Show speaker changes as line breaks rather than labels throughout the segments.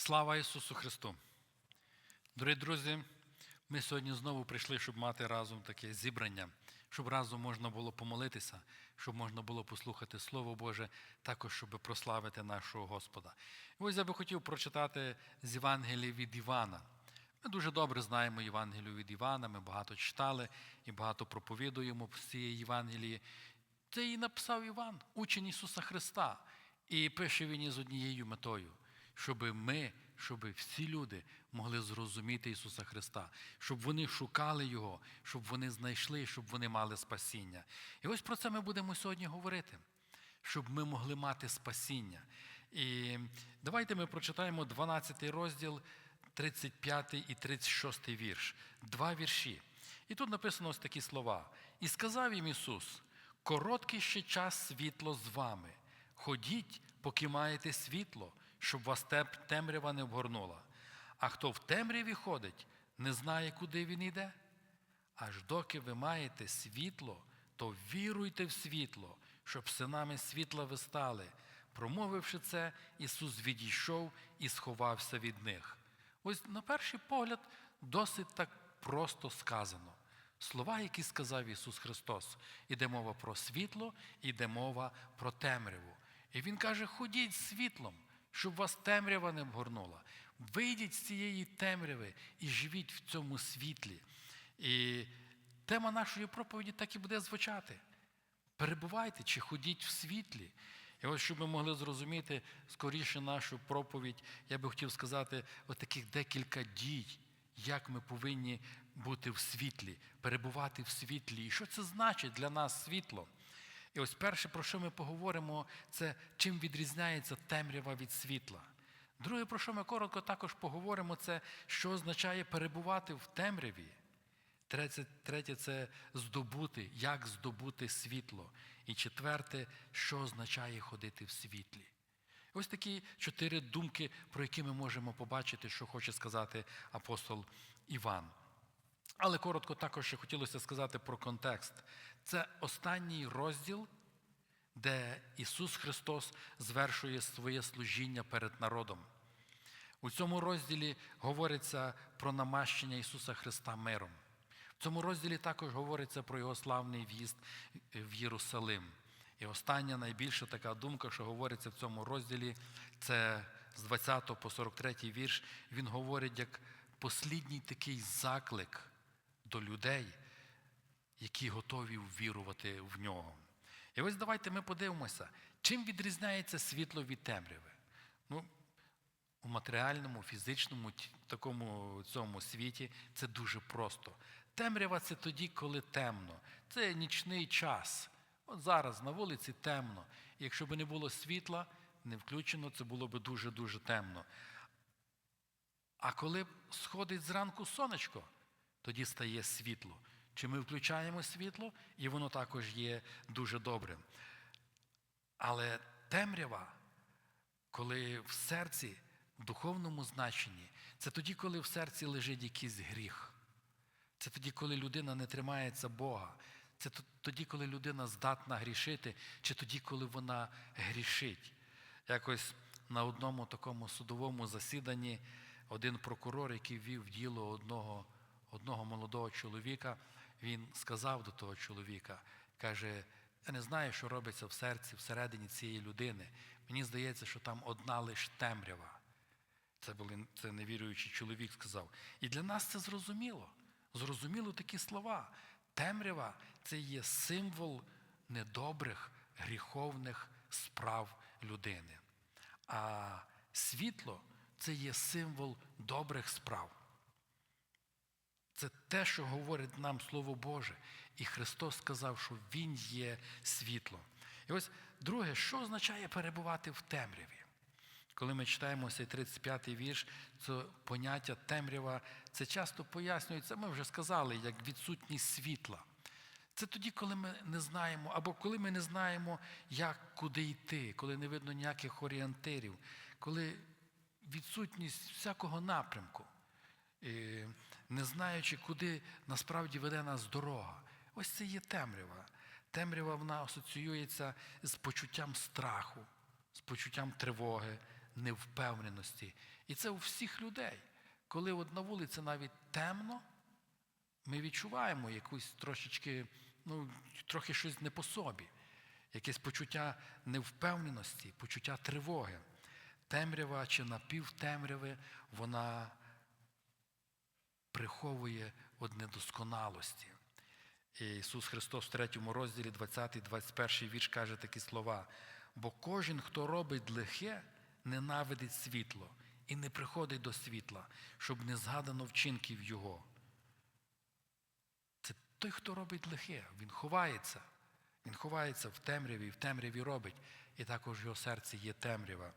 Слава Ісусу Христу! Дорогі друзі, ми сьогодні знову прийшли, щоб мати разом таке зібрання, щоб разом можна було помолитися, щоб можна було послухати Слово Боже, також щоб прославити нашого Господа. І ось я би хотів прочитати з Євангелія від Івана. Ми дуже добре знаємо Євангелію від Івана, ми багато читали і багато проповідуємо з цієї Євангелії. Це і написав Іван, учень Ісуса Христа. І пише він із однією метою, щоб ми, щоб всі люди могли зрозуміти Ісуса Христа, щоб вони шукали Його, щоб вони знайшли, щоб вони мали спасіння. І ось про це ми будемо сьогодні говорити, щоб ми могли мати спасіння. І давайте ми прочитаємо 12 розділ, 35 і 36 вірш. Два вірші. І тут написано ось такі слова. І сказав їм Ісус: короткий ще час світло з вами. Ходіть, поки маєте світло, щоб вас темрява не обгорнула. А хто в темряві ходить, не знає, куди він йде. Аж доки ви маєте світло, то віруйте в світло, щоб синами світла ви стали. Промовивши це, Ісус відійшов і сховався від них. Ось на перший погляд досить так просто сказано. Слова, які сказав Ісус Христос. Іде мова про світло, іде мова про темряву. І Він каже: ходіть світлом, щоб вас темрява не обгорнула. Вийдіть з цієї темряви і живіть в цьому світлі. І тема нашої проповіді так і буде звучати. Перебувайте чи ходіть в світлі. І ось, щоб ми могли зрозуміти скоріше нашу проповідь, я би хотів сказати от таких декілька дій, як ми повинні бути в світлі, перебувати в світлі. І що це значить для нас світло? І ось перше, про що ми поговоримо, це чим відрізняється темрява від світла. Друге, про що ми коротко також поговоримо, це що означає перебувати в темряві. Третє, третє це здобути, як здобути світло. І четверте, що означає ходити в світлі. Ось такі чотири думки, про які ми можемо побачити, що хоче сказати апостол Іван. Але коротко також ще хотілося сказати про контекст. Це останній розділ, де Ісус Христос звершує своє служіння перед народом. У цьому розділі говориться про намащення Ісуса Христа миром. В цьому розділі також говориться про його славний в'їзд в Єрусалим. І остання найбільша така думка, що говориться в цьому розділі, це з 20 по 43 вірш. Він говорить як послідній такий заклик до людей, які готові ввірувати в нього. І ось давайте ми подивимося, чим відрізняється світло від темряви. Ну, у матеріальному, фізичному такому цьому світі це дуже просто. Темрява це тоді, коли темно. Це нічний час. От зараз на вулиці темно. І якщо б не було світла, не включено, це було б дуже-дуже темно. А коли сходить зранку сонечко, тоді стає світло. Чи ми включаємо світло, і воно також є дуже добрим. Але темрява, коли в серці, в духовному значенні, це тоді, коли в серці лежить якийсь гріх. Це тоді, коли людина не тримається Бога. Це тоді, коли людина здатна грішити, чи тоді, коли вона грішить. Якось на одному такому судовому засіданні один прокурор, який вів діло одного, одного молодого чоловіка, він сказав до того чоловіка, каже, я не знаю, що робиться в серці, всередині цієї людини. Мені здається, що там одна лише темрява. Це були це невіруючий чоловік сказав. І для нас це зрозуміло. Зрозуміло такі слова. Темрява це є символ недобрих, гріховних справ людини. А світло це є символ добрих справ. Це те, що говорить нам Слово Боже. І Христос сказав, що Він є світло. І ось друге, що означає перебувати в темряві? Коли ми читаємо цей 35-й вірш, це поняття темрява, це часто пояснюється, ми вже сказали, як відсутність світла. Це тоді, коли ми не знаємо, або коли ми не знаємо, як куди йти, коли не видно ніяких орієнтирів, коли відсутність всякого напрямку, не знаючи, куди насправді веде нас дорога. Ось це є темрява. Темрява вона асоціюється з почуттям страху, з почуттям тривоги, невпевненості. І це у всіх людей. Коли от на вулиці навіть темно, ми відчуваємо якусь трошечки, ну, трохи щось не по собі, якесь почуття невпевненості, почуття тривоги. Темрява чи напівтемряви, вона приховує од недосконалості. Ісус Христос в 3 розділі 20-21 вірш каже такі слова. Бо кожен, хто робить лихе, ненавидить світло і не приходить до світла, щоб не згадано вчинків Його. Це той, хто робить лихе, він ховається. Він ховається в темряві, і в темряві робить. І також його серці є темрява.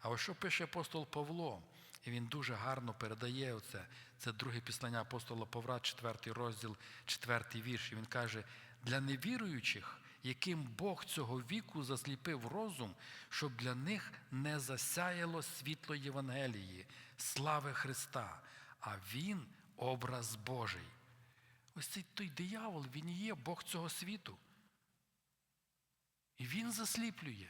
А ось що пише апостол Павло, і він дуже гарно передає оце. Це друге післання апостола Павла, 4 розділ, 4 вірш. І він каже: для невіруючих, яким Бог цього віку засліпив розум, щоб для них не засяяло світло Євангелії, слави Христа, а Він образ Божий. Ось цей той диявол, він є Бог цього світу. І він засліплює.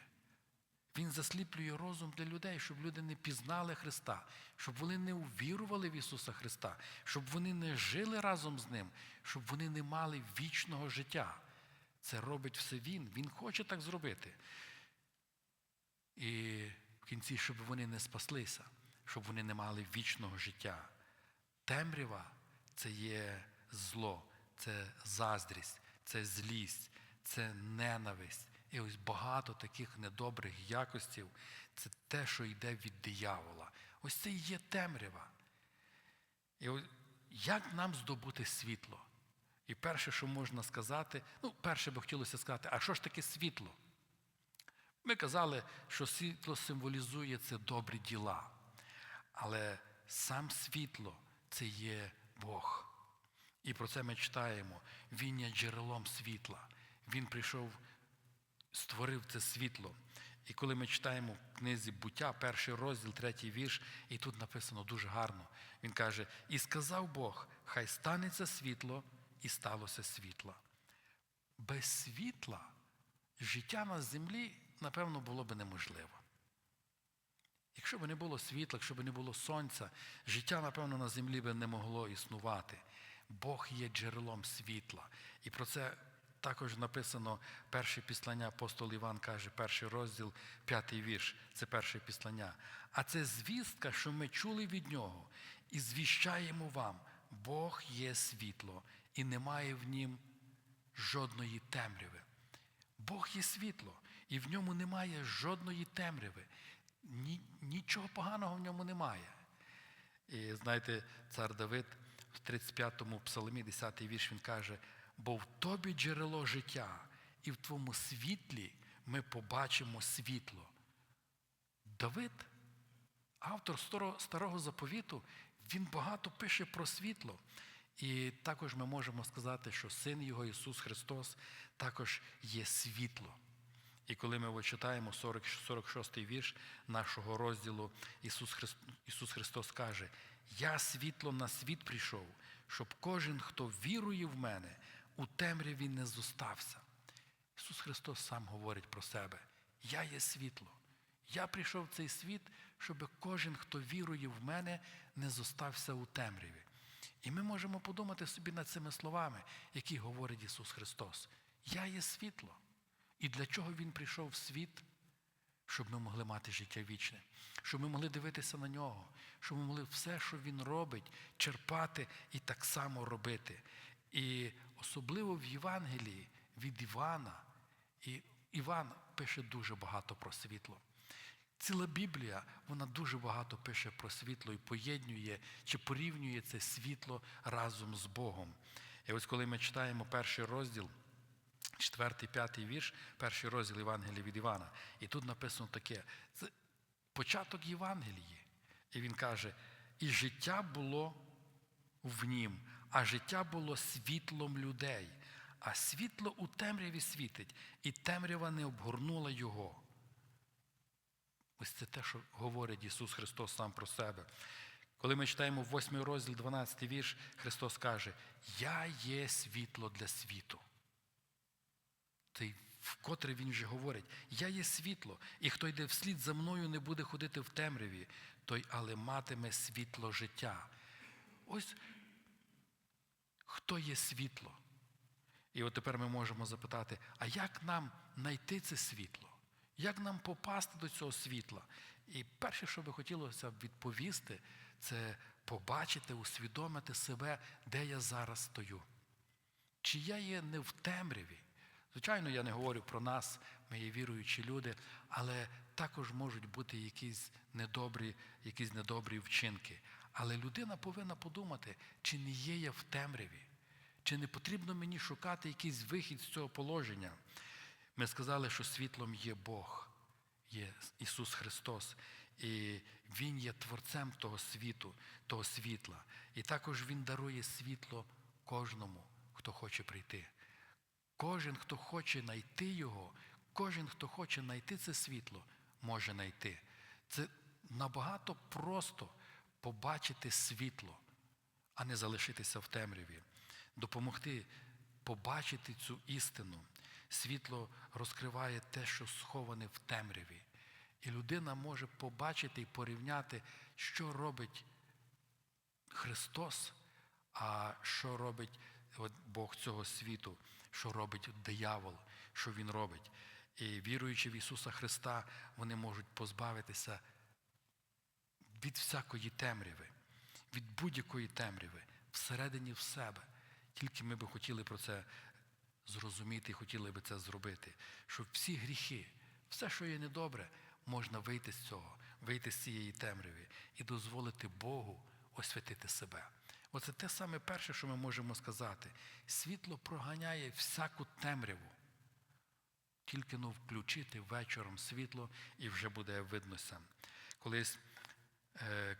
Він засліплює розум для людей, щоб люди не пізнали Христа, щоб вони не увірували в Ісуса Христа, щоб вони не жили разом з Ним, щоб вони не мали вічного життя. Це робить все Він. Він хоче так зробити. І в кінці, щоб вони не спаслися, щоб вони не мали вічного життя. Темрява це є зло, це заздрість, це злість, це ненависть. І ось багато таких недобрих якостів це те, що йде від диявола. Ось це і є темрява. І ось як нам здобути світло? І перше, що можна сказати, ну, перше би хотілося сказати, а що ж таке світло? Ми казали, що світло символізує це добрі діла. Але сам світло це є Бог. І про це ми читаємо. Він є джерелом світла. Він прийшов, створив це світло. І коли ми читаємо в книзі буття, перший розділ, третій вірш, і тут написано дуже гарно. Він каже: І сказав Бог, хай станеться світло, і сталося світло. Без світла життя на землі, напевно, було б неможливо. Якщо б не було світла, якщо б не було сонця, життя, напевно, на землі би не могло існувати. Бог є джерелом світла. І про це також написано перше післання, апостол Іван каже, перший розділ, п'ятий вірш, це перше післання. А це звістка, що ми чули від нього, і звіщаємо вам, Бог є світло, і немає в нім жодної темряви. Бог є світло, і в ньому немає жодної темряви. Ні, нічого поганого в ньому немає. І знаєте, цар Давид в 35-му псалмі, 10-й вірш, він каже, бо в тобі джерело життя, і в твоєму світлі ми побачимо світло. Давид, автор старого заповіту, він багато пише про світло. І також ми можемо сказати, що Син Його Ісус Христос також є світло. І коли ми читаємо 46 й вірш нашого розділу, Ісус Христос, Ісус Христос каже, Я світлом на світ прийшов, щоб кожен, хто вірує в мене, у темряві не зостався. Ісус Христос сам говорить про себе. Я є світло. Я прийшов в цей світ, щоб кожен, хто вірує в мене, не зостався у темряві. І ми можемо подумати собі над цими словами, які говорить Ісус Христос. Я є світло. І для чого Він прийшов в світ? Щоб ми могли мати життя вічне, щоб ми могли дивитися на нього, щоб ми могли все, що Він робить, черпати і так само робити. І особливо в Євангелії від Івана, і Іван пише дуже багато про світло. Ціла Біблія, вона дуже багато пише про світло і поєднує чи порівнює це світло разом з Богом. І ось коли ми читаємо перший розділ, четвертий, п'ятий вірш, перший розділ Євангелія від Івана, і тут написано таке: це початок Євангелії. І він каже: і життя було в нім, а життя було світлом людей, а світло у темряві світить, і темрява не обгорнула його. Ось це те, що говорить Ісус Христос сам про себе. Коли ми читаємо 8 розділ, 12 вірш, Христос каже: Я є світло для світу. Цей вкотре він же говорить: Я є світло, і хто йде вслід за мною, не буде ходити в темряві, той але матиме світло життя. Ось хто є світло? І от тепер ми можемо запитати, а як нам знайти це світло? Як нам попасти до цього світла? І перше, що би хотілося відповісти, це побачити, усвідомити себе, де я зараз стою. Чи я є не в темряві? Звичайно, я не говорю про нас, ми є віруючі люди, але також можуть бути якісь недобрі, якісь недобрі вчинки. Але людина повинна подумати, чи не є я в темряві, чи не потрібно мені шукати якийсь вихід з цього положення. Ми сказали, що світлом є Бог, є Ісус Христос, і Він є творцем того світу, того світла. І також Він дарує світло кожному, хто хоче прийти. Кожен, хто хоче знайти його, кожен, хто хоче знайти це світло, може знайти. Це набагато просто побачити світло, а не залишитися в темряві, допомогти побачити цю істину. Світло розкриває те, що сховане в темряві. І людина може побачити і порівняти, що робить Христос, а що робить Бог цього світу, що робить диявол, що Він робить. І віруючи в Ісуса Христа, вони можуть позбавитися від всякої темряви, від будь-якої темряви, всередині в себе. Тільки ми би хотіли про це зрозуміти і хотіли би це зробити. Щоб всі гріхи, все, що є недобре, можна вийти з цього, вийти з цієї темряви і дозволити Богу освятити себе. Оце те саме перше, що ми можемо сказати. Світло проганяє всяку темряву. Тільки ну включити вечором світло і вже буде виднося. Колись, е,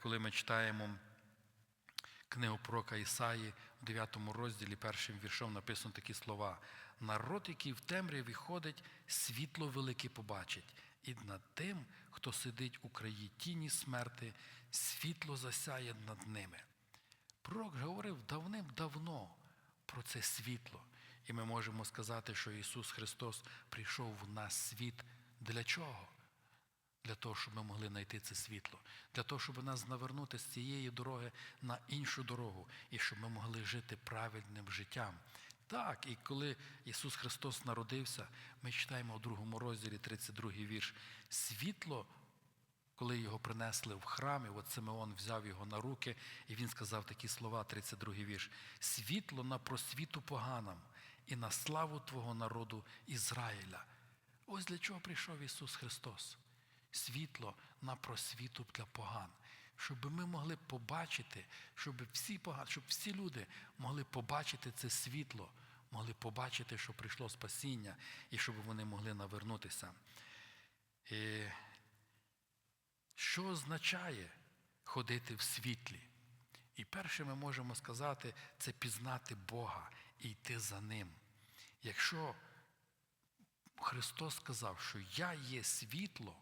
коли ми читаємо книгу пророка Ісаї, в 9 розділі першим віршом написано такі слова: народ, який в темряві ходить, світло велике побачить, і над тим, хто сидить у краї тіні смерти, світло засяє над ними. Пророк говорив давним-давно про це світло. І ми можемо сказати, що Ісус Христос прийшов в нас світ для чого? Для того, щоб ми могли знайти це світло, для того, щоб нас навернути з цієї дороги на іншу дорогу, і щоб ми могли жити правильним життям. Так, і коли Ісус Христос народився, ми читаємо у другому розділі 32 вірш. Світло, коли його принесли в храм, і от Симеон взяв його на руки, і він сказав такі слова, 32 вірш: світло на просвіту поганам і на славу Твого народу Ізраїля. Ось для чого прийшов Ісус Христос. Світло на просвіту для поган, щоб ми могли побачити, щоб всі поган, щоб всі люди могли побачити це світло, могли побачити, що прийшло спасіння, і щоб вони могли навернутися. І що означає ходити в світлі? І перше ми можемо сказати, це пізнати Бога і йти за Ним. Якщо Христос сказав, що я є світло,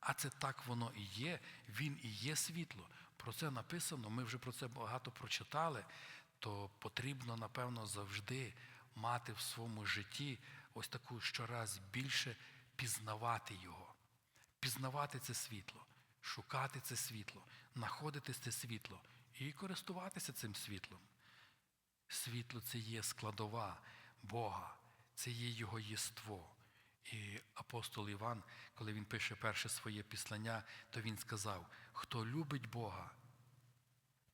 а це так воно і є, Він і є світло. Про це написано, ми вже про це багато прочитали, то потрібно, напевно, завжди мати в своєму житті ось таку щораз більше пізнавати Його, пізнавати це світло, шукати це світло, знаходити це світло і користуватися цим світлом. Світло це є складова Бога, це є Його єство. І апостол Іван, коли він пише перше своє післання, то він сказав: хто любить Бога,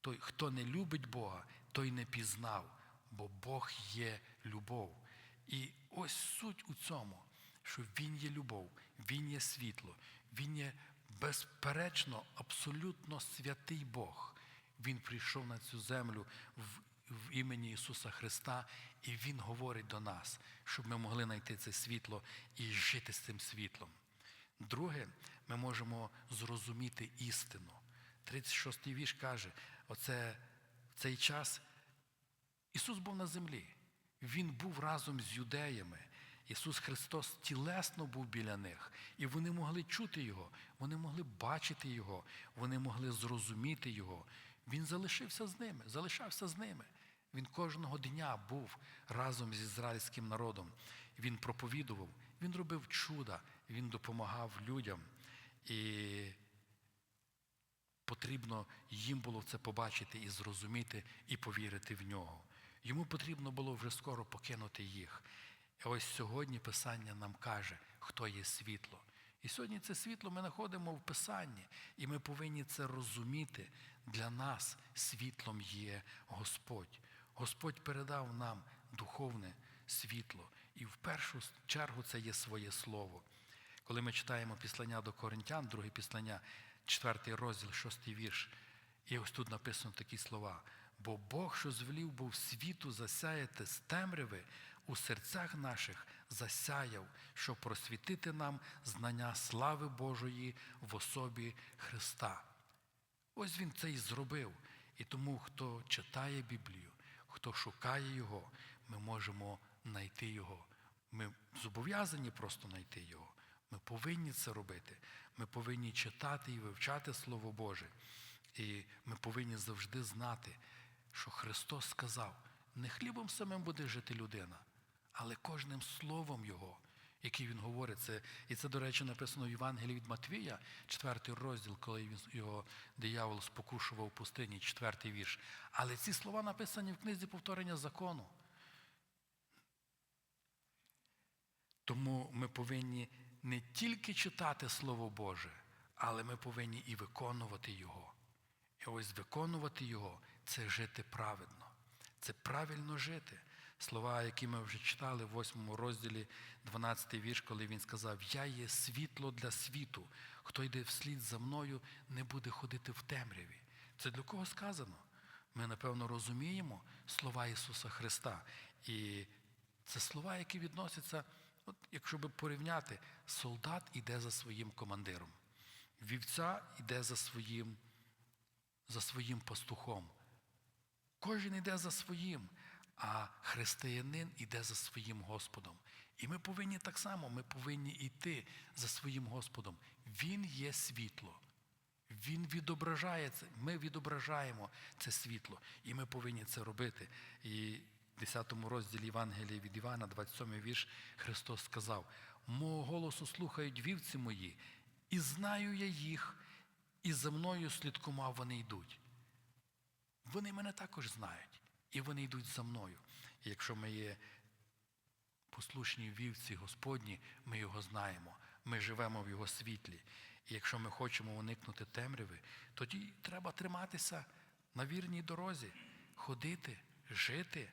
той, хто не любить Бога, той не пізнав, бо Бог є любов. І ось суть у цьому, що Він є любов, Він є світло, Він є безперечно, абсолютно святий Бог. Він прийшов на цю землю в, в імені Ісуса Христа, і Він говорить до нас, щоб ми могли знайти це світло і жити з цим світлом. Друге, ми можемо зрозуміти істину. 36-й вірш каже, оце в цей час Ісус був на землі. Він був разом з юдеями. Ісус Христос тілесно був біля них, і вони могли чути Його, вони могли бачити Його, вони могли зрозуміти Його. Він залишився з ними, залишався з ними. Він кожного дня був разом з ізраїльським народом. Він проповідував, Він робив чуда, він допомагав людям. І потрібно їм було це побачити і зрозуміти, і повірити в нього. Йому потрібно було вже скоро покинути їх. І ось сьогодні Писання нам каже, хто є світло. І сьогодні це світло ми знаходимо в Писанні, і ми повинні це розуміти. Для нас світлом є Господь. Господь передав нам духовне світло. І в першу чергу це є своє слово. Коли ми читаємо післання до Коринтян, друге післання, четвертий розділ, шостий вірш, і ось тут написано такі слова. Бо Бог, що звелів був світу засяяти з темряви, у серцях наших засяяв, щоб просвітити нам знання слави Божої в особі Христа. Ось він це і зробив. І тому, хто читає Біблію, хто шукає Його, ми можемо знайти Його. Ми зобов'язані просто знайти Його. Ми повинні це робити. Ми повинні читати і вивчати Слово Боже. І ми повинні завжди знати, що Христос сказав, не хлібом самим буде жити людина, але кожним словом Його, який Він говорить. Це, і це, до речі, написано в Євангелії від Матвія, четвертий розділ, коли він, його диявол спокушував в пустині, четвертий вірш. Але ці слова написані в книзі повторення закону. Тому ми повинні не тільки читати Слово Боже, але ми повинні і виконувати Його. І ось виконувати Його це жити праведно, це правильно жити. Слова, які ми вже читали в 8 розділі, 12 вірш, коли він сказав: Я є світло для світу. Хто йде вслід за мною, не буде ходити в темряві. Це для кого сказано? Ми, напевно, розуміємо слова Ісуса Христа. І це слова, які відносяться, от, якщо би порівняти, солдат іде за своїм командиром, вівця йде за своїм, за своїм пастухом. Кожен йде за своїм, а християнин іде за своїм Господом. І ми повинні так само, ми повинні йти за своїм Господом. Він є світло. Він відображає це, ми відображаємо це світло, і ми повинні це робити. І в 10 розділі Євангелія від Івана, 27 вірш, Христос сказав: Мого голосу слухають вівці мої, і знаю я їх, і за мною слідкував вони йдуть. Вони мене також знають, і вони йдуть за мною. І якщо ми є послушні вівці Господні, ми його знаємо, ми живемо в Його світлі. І якщо ми хочемо уникнути темряви, тоді треба триматися на вірній дорозі, ходити, жити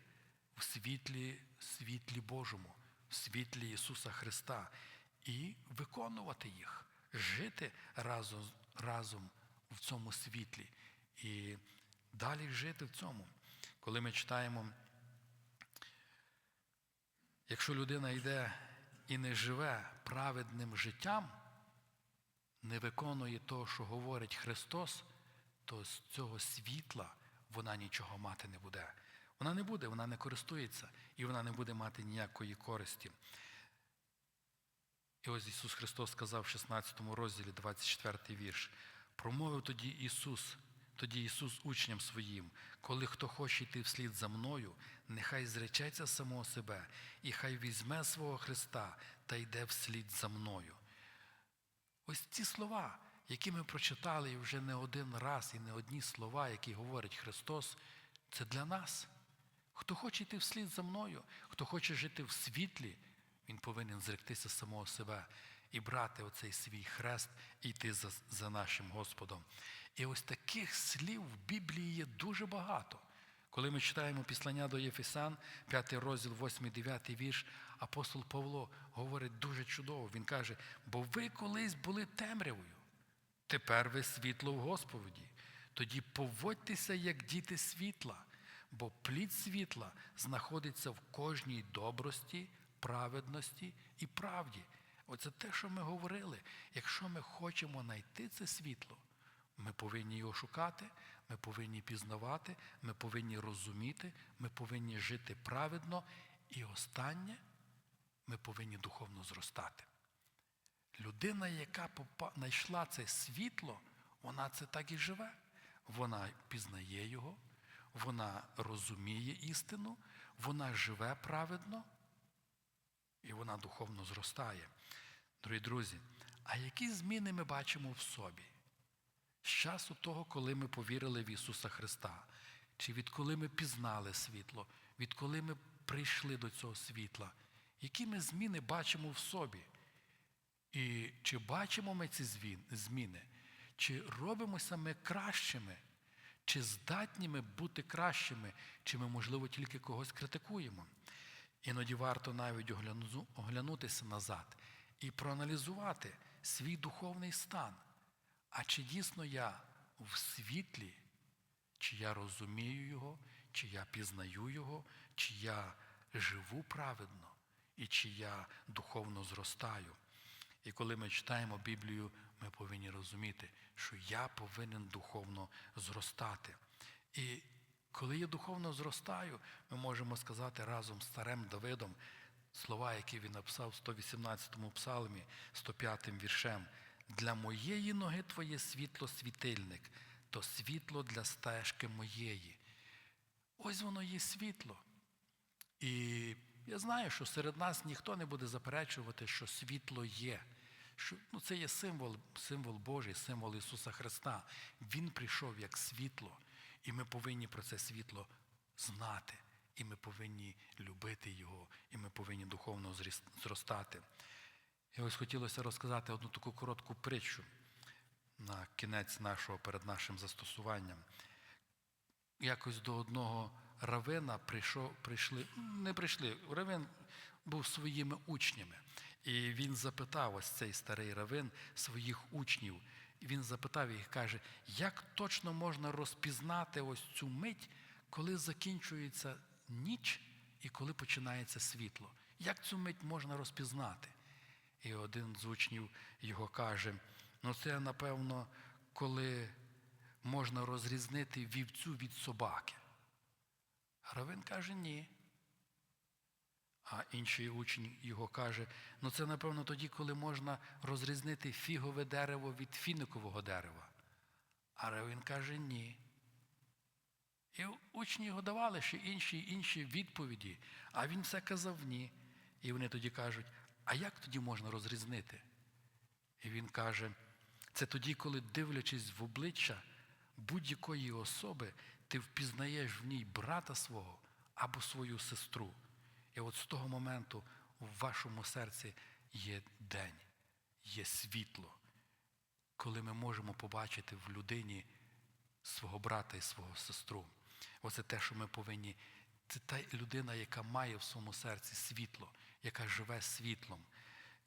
в світлі, світлі Божому, в світлі Ісуса Христа і виконувати їх, жити разом, разом в цьому світлі. І далі жити в цьому. Коли ми читаємо, якщо людина йде і не живе праведним життям, не виконує того, що говорить Христос, то з цього світла вона нічого мати не буде. Вона не буде, вона не користується і вона не буде мати ніякої користі. І ось Ісус Христос сказав в 16 розділі, 24 вірш. Промовив тоді Ісус, тоді Ісус учням своїм, коли хто хоче йти вслід за мною, нехай зречеться самого себе, і хай візьме свого Христа та йде вслід за мною. Ось ці слова, які ми прочитали вже не один раз, і не одні слова, які говорить Христос, це для нас. Хто хоче йти вслід за мною, хто хоче жити в світлі, він повинен зректися самого себе і брати оцей свій хрест і йти за, за нашим Господом. І ось таких слів в Біблії є дуже багато. Коли ми читаємо післання до Єфесан, 5 розділ, 8, 9 вірш, апостол Павло говорить дуже чудово. Він каже, бо ви колись були темрявою, тепер ви світло в Господі. Тоді поводьтеся, як діти світла, бо плід світла знаходиться в кожній добрості, праведності і правді. Оце те, що ми говорили. Якщо ми хочемо знайти це світло, ми повинні його шукати, ми повинні пізнавати, ми повинні розуміти, ми повинні жити праведно. І останнє, ми повинні духовно зростати. Людина, яка знайшла це світло, вона це так і живе. Вона пізнає його, вона розуміє істину, вона живе праведно. І вона духовно зростає. Дорогі друзі, а які зміни ми бачимо в собі? З часу того, коли ми повірили в Ісуса Христа, чи відколи ми пізнали світло, відколи ми прийшли до цього світла, які ми зміни бачимо в собі? І чи бачимо ми ці зміни? Чи робимося ми кращими? Чи здатні ми бути кращими, чи ми, можливо, тільки когось критикуємо? Іноді варто навіть оглянутися назад і проаналізувати свій духовний стан. А чи дійсно я в світлі, чи я розумію його, чи я пізнаю його, чи я живу праведно, і чи я духовно зростаю? І коли ми читаємо Біблію, ми повинні розуміти, що я повинен духовно зростати. І коли я духовно зростаю, ми можемо сказати разом з старим Давидом слова, які він написав в 118-му псалмі, 105-м віршем. Для моєї ноги твоє світло світильник, то світло для стежки моєї. Ось воно є світло. І я знаю, що серед нас ніхто не буде заперечувати, що світло є. Що, ну, це є символ, символ Божий, символ Ісуса Христа. Він прийшов як світло, і ми повинні про це світло знати. І ми повинні любити Його, і ми повинні духовно зростати. І ось хотілося розказати одну таку коротку притчу на кінець нашого перед нашим застосуванням якось до одного равина прийшов, прийшли, не прийшли, равин був своїми учнями. І він запитав ось цей старий равин своїх учнів. Він запитав їх, каже, як точно можна розпізнати ось цю мить, коли закінчується ніч і коли починається світло? Як цю мить можна розпізнати? І один з учнів його каже: ну це, напевно, коли можна розрізнити вівцю від собаки. Равин каже, ні. А інший учень його каже, ну це, напевно, тоді, коли можна розрізнити фігове дерево від фіникового дерева. А Равин каже, ні. І учні його давали ще інші інші відповіді, а він все казав ні. І вони тоді кажуть, а як тоді можна розрізнити? І він каже, це тоді, коли, дивлячись в обличчя будь-якої особи, ти впізнаєш в ній брата свого або свою сестру. І от з того моменту в вашому серці є день, є світло, коли ми можемо побачити в людині свого брата і свого сестру. Оце те, що ми повинні. Це та людина, яка має в своєму серці світло, яка живе світлом.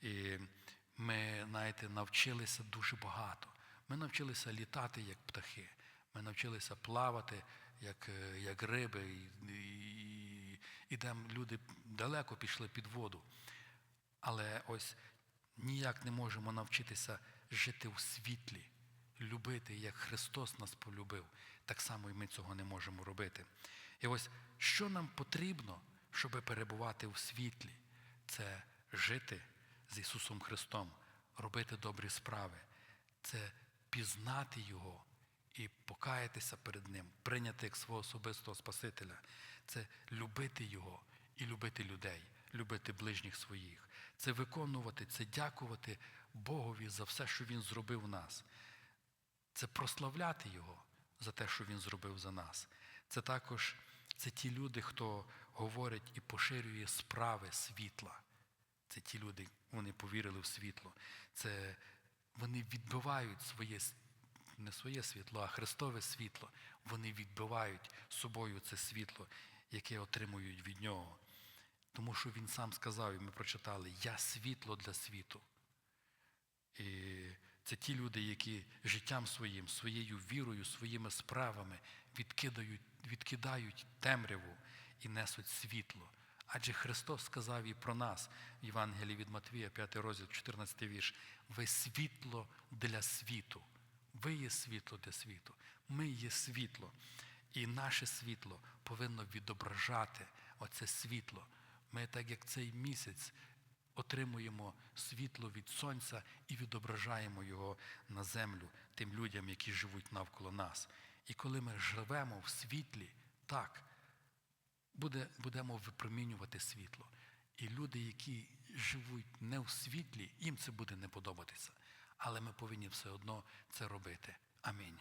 І ми, знаєте, навчилися дуже багато. Ми навчилися літати, як птахи. Ми навчилися плавати, як, е, як риби. І, і, і там люди далеко пішли під воду. Але ось ніяк не можемо навчитися жити у світлі, любити, як Христос нас полюбив. Так само і ми цього не можемо робити. І ось що нам потрібно, щоб перебувати у світлі, це жити з Ісусом Христом, робити добрі справи, це пізнати Його і покаятися перед Ним, прийняти як свого особистого Спасителя, це любити Його і любити людей, любити ближніх своїх, це виконувати, це дякувати Богові за все, що Він зробив в нас. Це прославляти Його за те, що Він зробив за нас. Це також це ті люди, хто говорить і поширює справи світла. Це ті люди, вони повірили в світло. Це вони відбивають своє не своє світло, а Христове світло. Вони відбивають собою це світло, яке отримують від нього. Тому що він сам сказав, і ми прочитали: Я світло для світу. І це ті люди, які життям своїм, своєю вірою, своїми справами відкидають, відкидають темряву і несуть світло. Адже Христос сказав і про нас в Євангелії від Матвія, 5 розділ, 14 вірш. Ви світло для світу. Ви є світло для світу. Ми є світло. І наше світло повинно відображати оце світло. Ми, так як цей місяць, отримуємо світло від сонця і відображаємо його на землю тим людям, які живуть навколо нас. І коли ми живемо в світлі, так, буде, будемо випромінювати світло. І люди, які живуть не в світлі, їм це буде не подобатися. Але ми повинні все одно це робити. Амінь.